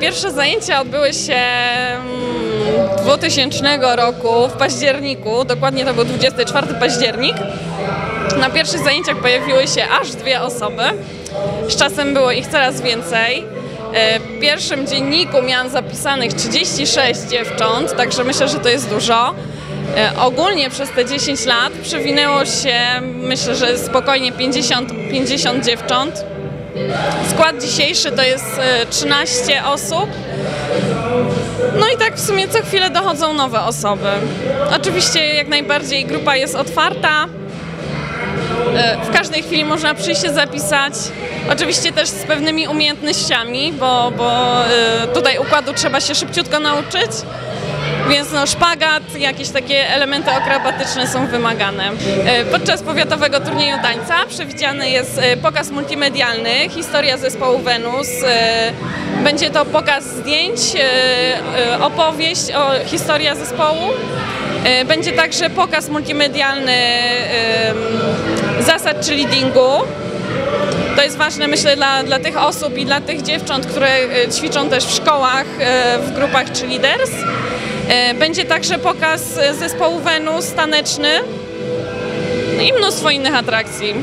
Pierwsze zajęcia odbyły się mm, 2000 roku w październiku, dokładnie to był 24 październik. Na pierwszych zajęciach pojawiły się aż dwie osoby. Z czasem było ich coraz więcej. E, W pierwszym dzienniku miałam zapisanych 36 dziewcząt, także myślę, że to jest dużo. E, Ogólnie przez te 10 lat przewinęło się, myślę, że spokojnie 50, 50 dziewcząt. Skład dzisiejszy to jest e, 13 osób. No i tak w sumie co chwilę dochodzą nowe osoby. Oczywiście jak najbardziej grupa jest otwarta. E, W każdej chwili można przyjść się zapisać. Oczywiście też z pewnymi umiejętnościami, bo, bo e, tutaj układu trzeba się szybciutko nauczyć. Więc no, szpagat, jakieś takie elementy akrobatyczne są wymagane. E, Podczas powiatowego turnieju tańca przewidziany jest e, pokaz multimedialny, historia zespołu Wenus. E, Będzie to pokaz zdjęć, opowieść o historia zespołu. Będzie także pokaz multimedialny zasad czy leadingu. To jest ważne, myślę, dla, dla tych osób i dla tych dziewcząt, które ćwiczą też w szkołach, w grupach czy leaders. E, Będzie także pokaz e, zespołu Wenus taneczny i mnóstwo innych atrakcji.